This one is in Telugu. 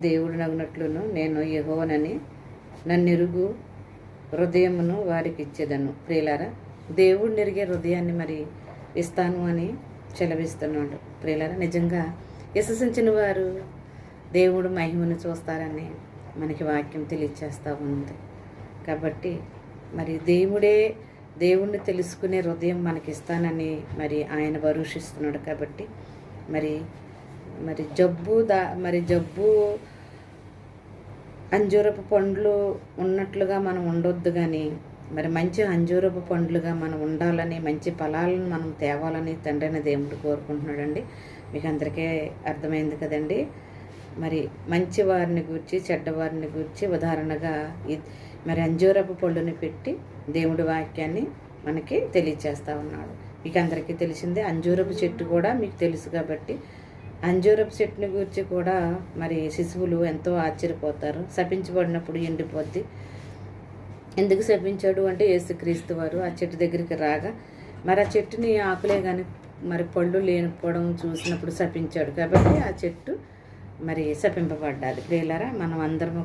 దేవుడు నగునట్లును నేను యహోవనని నన్నిరుగు హృదయమును వారికి ఇచ్చేదను ప్రియులారా దేవుడు నెరిగే హృదయాన్ని మరి ఇస్తాను అని చెలవిస్తున్నాడు. ప్రియులారా నిజంగా విశ్వసించిన వారు దేవుడు మహిమను చూస్తారని మనకి వాక్యం తెలియచేస్తూ ఉంది. కాబట్టి మరి దేవుడే దేవుణ్ణి తెలుసుకునే హృదయం మనకి ఇస్తానని మరి ఆయన భరోషిస్తున్నాడు కాబట్టి మరి మరి జబ్బు దా మరి జబ్బు అంజూరపు పండ్లు ఉన్నట్లుగా మనం ఉండొద్దు కానీ మరి మంచి అంజూరపు పండ్లుగా మనం ఉండాలని మంచి ఫలాలను మనం తేవాలని తండ్రిని దేవుడు కోరుకుంటున్నాడండి. మీకు అందరికీ అర్థమైంది కదండి. మరి మంచి వారిని గూర్చి చెడ్డవారిని గూర్చి ఉదాహరణగా మరి అంజూరపు పళ్ళుని పెట్టి దేవుడి వాక్యాన్ని మనకి తెలియచేస్తూ ఉన్నాడు. మీకు అందరికీ తెలిసిందే అంజూరపు చెట్టు కూడా మీకు తెలుసు కాబట్టి అంజూరపు చెట్టుని గురించి కూడా మరి శిశువులు ఎంతో ఆశ్చర్యపోతారు. శపించబడినప్పుడు ఎండిపోద్ది. ఎందుకు శపించాడు అంటే యేసుక్రీస్తు వారు ఆ చెట్టు దగ్గరికి రాగా మరి ఆ చెట్టుని ఆకులే కానీ మరి పళ్ళు లేనిపోవడం చూసినప్పుడు శపించాడు కాబట్టి ఆ చెట్టు మరి శపింపబడ్డాది. ప్రియులరా మనం అందరము